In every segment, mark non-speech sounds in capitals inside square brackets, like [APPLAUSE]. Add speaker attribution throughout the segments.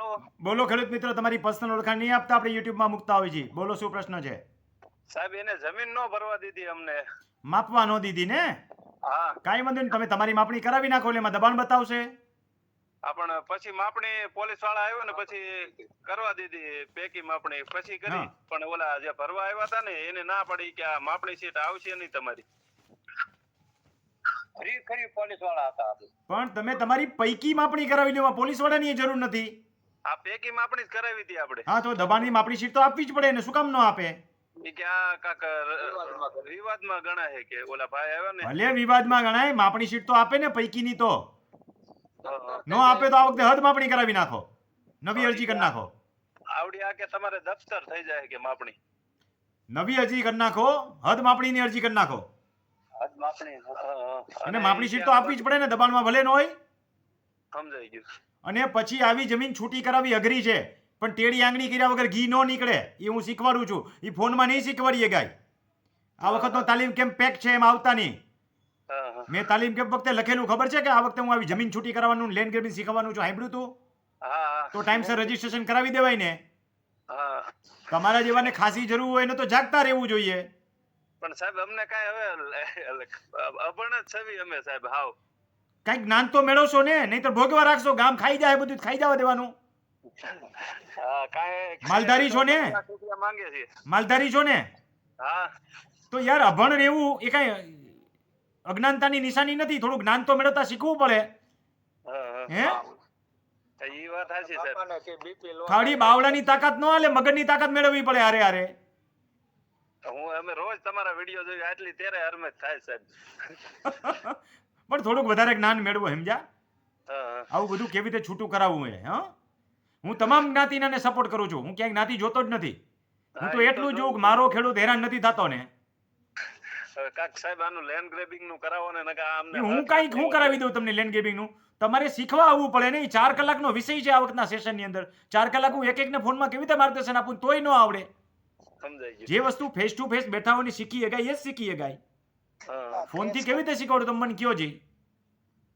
Speaker 1: હાલો
Speaker 2: બોલો ખેડૂત મિત્રો તમારી પર્સનલ ઓળખાણ નહીં આપતા આપણે યુટ્યુબમાં મૂકતા હોય છે બોલો શું પ્રશ્ન છે?
Speaker 1: સાહેબ એને જમીન નો ભરવા દીધી અમને.
Speaker 2: માપવા નો દીધી ને?
Speaker 1: હા.
Speaker 2: કાઈ વાંધો નહીં તમે તમારી માપણી કરાવી નાખો એટલે એમાં દબાણ બતાવશે.
Speaker 1: આ પણ પછી માપણી પોલીસવાળા આવ્યો ને પછી કરવા દીધી પેકી માપણી. પછી કરી પણ ઓલા જે ભરવા આવ્યા હતા ને એને ના પડી કે આ માપણી સીટ આવશે નહીં તમારી.
Speaker 3: ખરી ખરી પોલીસવાળા હતા
Speaker 2: પણ તમે તમારી પૈકી માપણી કરાવી લેવા પોલીસ વાળાની જરૂર નથી.
Speaker 1: આ પેકી માપણી જ કરાવી હતી આપણે.
Speaker 2: હા તો દબાણની માપણી શીટ તો આપવી જ પડે ને શું કામ ન આપે?
Speaker 3: વિવાદમાં ગણાય.
Speaker 1: વિવાદમાં ગણાય છે કે? ઓલા ભાઈ આવ્યા ને?
Speaker 2: ભલે વિવાદમાં ગણાય માપણી શીટ તો આપે ને પૈકીની તો.
Speaker 1: હા.
Speaker 2: ન આપે તો આ વખતે હદ માપણી કરાવી નાખો. નવી અરજી કરી નાખો.
Speaker 1: આવડી આ કે તમારે દફતર થઈ જાય કે માપણી?
Speaker 2: નવી અરજી કરી નાખો હદ માપણીની અરજી કરી નાખો.
Speaker 3: હદ માપણી
Speaker 2: અને માપણી શીટ તો આપવી જ પડે ને દબાણમાં ભલે ન હોય.
Speaker 1: સમજાઈ ગયું.
Speaker 2: અને પછી આવી જમીન છૂટી કરાવી અઘરી છે. પણ ટેડી આંગણી કર્યા વગર ઘી ન નીકળે. એ હું શીખવાડું છું. એ ફોનમાં નહીં શીખવાડીએ ગાય. આ વખતનો તાલીમ કેમ પેક છે એમ આવતા નહીં. મેં તાલીમ કેમ્પ વખતે લખેલું ખબર છે કે આ વખતે હું આવી જમીન છૂટી કરવાનું લેન્ડ ગ્રેબિંગ શીખવાનું છું? સાંભળ્યું તું? તો ટાઈમસર રજીસ્ટ્રેશન કરાવી દેવાય ને. તમારા જેવાને ખાસી જરૂર હોય ને તો જાગતા રહેવું જોઈએ.
Speaker 1: પણ સાહેબ અમને કાંઈ હવે અભણ જ છવી અમે સાહેબ હાવ.
Speaker 2: કાંઈક જ્ઞાન તો મેળવશો ને નહીં તો ભોગવા રાખશો ગામ ખાઈ જાય બધું ખાઈ જવા દેવાનું. માલધારી છો ને?
Speaker 1: લાખ રૂપિયા માંગે છે.
Speaker 2: માલધારી છો ને? તો યાર અભણ રહેવું એ કઈ અજ્ઞાનતાની નિશાની નથી થોડું જ્ઞાન તો મેળવતા શીખવું પડે.
Speaker 1: હા,
Speaker 2: ખાલી બાવળાની તાકાત ન હાલે મગજની તાકાત મેળવવી પડે હારે હારે.
Speaker 1: હું અમે રોજ તમારા વીડિયો જોઈએ આટલી ત્યારે હરમેજ થાય સાહેબ. [LAUGHS]
Speaker 2: પણ થોડુંક વધારે જ્ઞાન મેળવો સમજ્યા. આવું બધું કેવી રીતે છૂટું કરાવવું એ હા? હું તમામ જ્ઞાતિનાને સપોર્ટ કરું છું. હું ક્યાંય જ્ઞાતિ જોતો જ નથી. હું તો એટલું
Speaker 1: જોઉં
Speaker 2: કે મારો ખેડૂત હેરાન નથી થતો ને.
Speaker 1: કાક સાહેબ આનું લેન્ડ ગ્રેબિંગનું કરાવો ને નકા
Speaker 2: એ હું કાંઈક હું કરાવી દઉં તમને લેન્ડ ગેમિંગનું તમારે શીખવા આવવું પડે ને ચાર ચાર કલાકનો વિષય છે આ વખતના સેશનની અંદર. ચાર કલાક હું એક એકને ફોનમાં કેવી રીતે માર્ગદર્શન આપું તોય ન આવડે. જે વસ્તુ ફેસ ટુ ફેસ બેઠા હોની શીખી શકાય એ જ શીખી શકાય.
Speaker 1: હા,
Speaker 2: ફોનથી કેવી રીતે શીખવાડું? તમે મને કયો જી?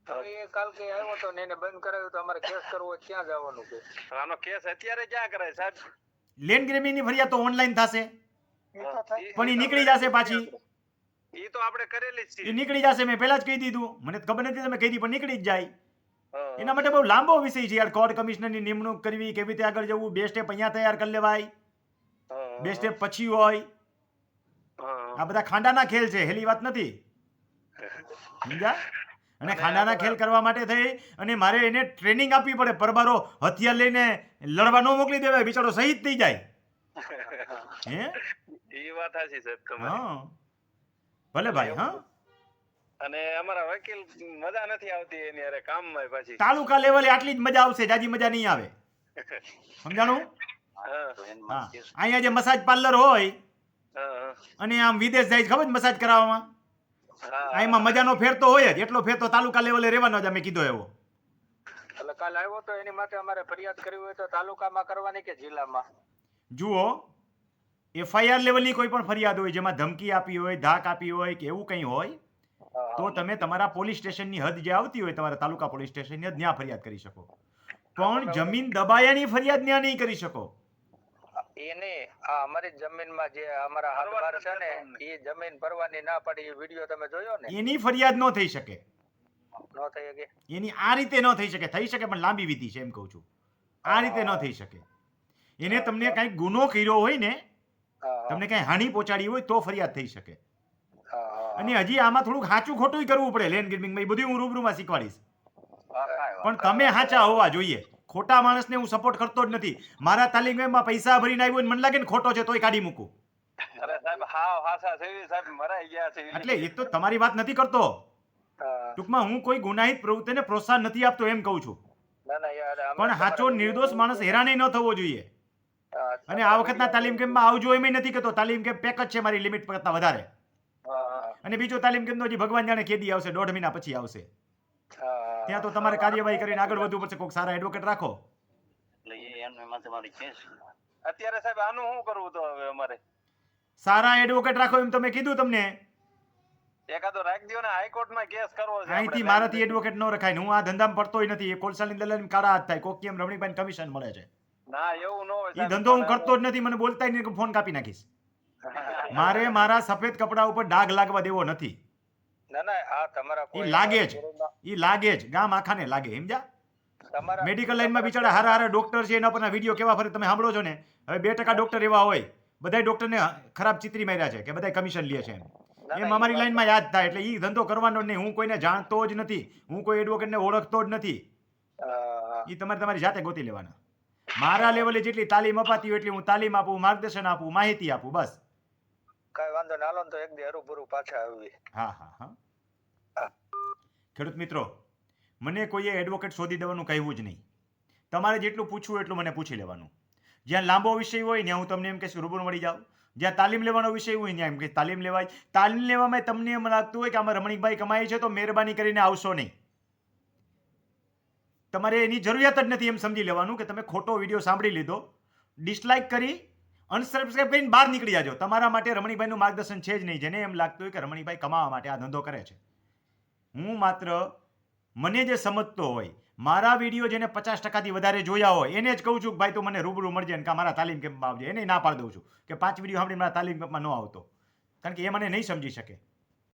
Speaker 3: એ કાલ કે આવ્યો તો ને એને બંધ કરાવ્યો તો અમારે કેસ કરવો ક્યાં જવાનું કે?
Speaker 1: આનો કેસ અત્યારે ક્યાં કરાય સાહેબ?
Speaker 2: લેન્ડની ફરિયાદ તો ઓનલાઈન થશે. પણ એ નીકળી જશે પાછી.
Speaker 1: એ તો આપણે કરેલી જ
Speaker 2: એ નીકળી જશે મેં પહેલા જ કહી દીધું. મને ખબર નથી તમે કહી દીધી પણ નીકળી જ જાય. એના માટે બહુ લાંબો વિષય છે યાર. કોર્ટ કમિશનરની નિમણૂક કરવી કેવી રીતે આગળ જવું બે સ્ટેપ અહીંયા તૈયાર કરી લેવાય. બે સ્ટેપ પછી હોય. આ બધા ખાંડાના ખેલ છે હેલી વાત નથી. સમજ્યા? અને ખાંડાના ખેલ કરવા માટે થઈ અને મારે એને ટ્રેનિંગ આપવી પડે પરબારો હથિયાર લઈને લડવા ન મોકલી દેવાય બિચારો શહીદ થઈ જાય. હે?
Speaker 1: એ વાત સાચી સર તમારી.
Speaker 2: હા. ભલે ભાઈ હા.
Speaker 1: અને અમારા વકીલ મજા નથી આવતી એની અરે કામમાં પાછી.
Speaker 2: તાલુકા લેવલે આટલી જ મજા આવશે જાજી મજા નહીં આવે. [LAUGHS] સમજાણું?
Speaker 1: હા,
Speaker 2: અહીંયા જે મસાજ પાર્લર હોય. અને આમ વિદેશ જાય ખબર મસાજ કરાવવામાં? એમાં મજાનો ફેર તો હોય જ એટલો ફેર તો તાલુકા લેવલે રહેવાનો જ અમે કીધો એવો.
Speaker 3: એટલે કાલ આવ્યો તો એની માટે અમારે ફરિયાદ કરવી હોય તો તાલુકામાં કરવાની કે જિલ્લામાં?
Speaker 2: જુઓ એફઆઈઆર લેવલની કોઈ પણ ફરિયાદ હોય જેમાં ધમકી આપી હોય ધાક આપી હોય કે એવું કંઈ હોય તો તમે તમારા પોલીસ સ્ટેશનની હદ જે આવતી હોય તમારા તાલુકા પોલીસ સ્ટેશનની હદ ત્યાં ફરિયાદ કરી શકો. પણ જમીન દબાયાની ફરિયાદ ત્યાં નહીં કરી શકો.
Speaker 3: એને આ અમારી જમીનમાં જે અમારા હાથબાર છે ને એ જમીન ભરવાની ના પડી એ વીડિયો તમે જોયો ને?
Speaker 2: એની ફરિયાદ ન થઈ શકે.
Speaker 3: ન થઈ શકે?
Speaker 2: એની આ રીતે ન થઈ શકે. થઈ શકે પણ લાંબી વિધિ છે એમ કહું છું. આ રીતે ન થઈ શકે. એને તમને કઈ ગુનો કર્યો હોય ને તમને કઈ હાનિ પહોંચાડી હોય તો ફરિયાદ થઈ શકે. અને હજી આમાં થોડુંક સાચું ખોટું કરવું પડે લેન્ડ ગેમિંગમાં. એ બધું હું રૂબરૂમાં શીખવાડીશ. પણ તમે સાચા હોવા જોઈએ. ખોટા માણસને હું સપોર્ટ કરતો જ નથી. મારા તાલીમમાં પૈસા ભરીને આવ્યો મને લાગે ને ખોટો છે તોય કાઢી મૂકું. એટલે એ તો તમારી વાત નથી કરતો. ટૂંકમાં હું કોઈ ગુનાહિત પ્રવૃત્તિને પ્રોત્સાહન નથી આપતો એમ કહું છું. પણ સાચો નિર્દોષ માણસ હેરાને ન થવો જોઈએ. અને આ વખતના તાલીમ કેમ્પમાં આવજો એમ નથી કહેતો. તાલીમ કેમ્પ પેક જ છે મારી લિમિટ કરતા વધારે. અને બીજો તાલીમ કેમ્પનો હજી ભગવાન જાણે કેદી આવશે દોઢ મહિના પછી આવશે. ત્યાં તો તમારે કાર્યવાહી કરીને આગળ વધવું પડશે. કોઈક સારા એડવોકેટ રાખો.
Speaker 4: એટલે એ તમારી કેસ
Speaker 1: અત્યારે સાહેબ આનું શું કરવું તો હવે અમારે?
Speaker 2: સારા એડવોકેટ રાખો એમ તમે કીધું તમને.
Speaker 1: એકાદો રાખી દો ને હાઈકોર્ટમાં કેસ કરવો છે.
Speaker 2: અહીંથી મારાથી એડવોકેટ ન રખાય હું આ ધંધામાં પડતોય નથી. એ કોલસાની દલાલી કાળા હાથ થાય. કોક કેમ રમણીભાઈ કમિશન મળે છે.
Speaker 1: ના એવું ન હોય
Speaker 2: એ ધંધો હું કરતો જ નથી મને બોલતા નહીં ફોન કાપી નાખીશ. [LAUGHS] મારે મારા સફેદ કપડા ઉપર ડાઘ લાગવા દેવો નથી.
Speaker 3: ના ના આ તમારા કોઈ
Speaker 2: લાગે જ. એ લાગે જ. ગામ આખાને લાગે સમજ્યા? મેડિકલ લાઈનમાં બિચારા હારા હારા ડોક્ટર છે એના પરના વીડિયો કેવા ફરે તમે સાંભળો છો ને? હવે બે ટકા ડોક્ટર એવા હોય. બધાય ડોક્ટરને ખરાબ ચિત્રી માર્યા છે કે બધા કમિશન લે છે એમ. અમારી લાઈનમાં યાદ થાય એટલે એ ધંધો કરવાનો જ નહીં. હું કોઈને જાણતો જ નથી. હું કોઈ એડવોકેટને ઓળખતો જ નથી. ઈ તમારે તમારી જાતે ગોતી લેવાના. મારા લેવલે જેટલી તાલીમ અપાતી હોય એટલી હું તાલીમ આપું માર્ગદર્શન આપું માહિતી આપું બસ.
Speaker 3: વાંધો ના તો એક દી હરુભરું પાછા આવી
Speaker 2: હા હા હા. ખેડૂત મિત્રો, મને કોઈએ એડવોકેટ શોધી દેવાનું કહેવું જ નહીં. તમારે જેટલું પૂછવું એટલું મને પૂછી લેવાનું. જ્યાં લાંબો વિષય હોય ને હું તમને એમ કહીશ, રૂબરૂ મળી જાઉં જ્યાં તાલીમ લેવાનો વિષય હોય ત્યાં એમ કે તાલીમ લેવાય. તાલીમ લેવામાં તમને એમ લાગતું હોય કે આમાં રમણીકભાઈ કમાય છે, તો મહેરબાની કરીને આવશો નહીં. તમારે એની જરૂરિયાત જ નથી એમ સમજી લેવાનું કે તમે ખોટો વીડિયો સાંભળી લીધો. ડિસલાઇક કરી અનસબસ્ક્રાઇબ કરીને બહાર નીકળી જાજો. તમારા માટે રમણીભાઈનું માર્ગદર્શન છે જ નહીં. જેને એમ લાગતું હોય કે રમણીભાઈ કમાવા માટે આ ધંધો કરે છે. હું માત્ર, મને જે સમજતો હોય, મારા વીડિયો જેને પચાસ ટકાથી વધારે જોયા હોય, એને જ કહું છું કે ભાઈ તું મને રૂબરૂ મળજે અને મારા તાલીમ કેમ્પમાં આવજે. એને ના પાડી દઉં છું કે પાંચ વીડિયો સાંભળીને મારા તાલીમ કેમ્પમાં ન આવતો. કારણ કે એ મને નહીં સમજી શકે.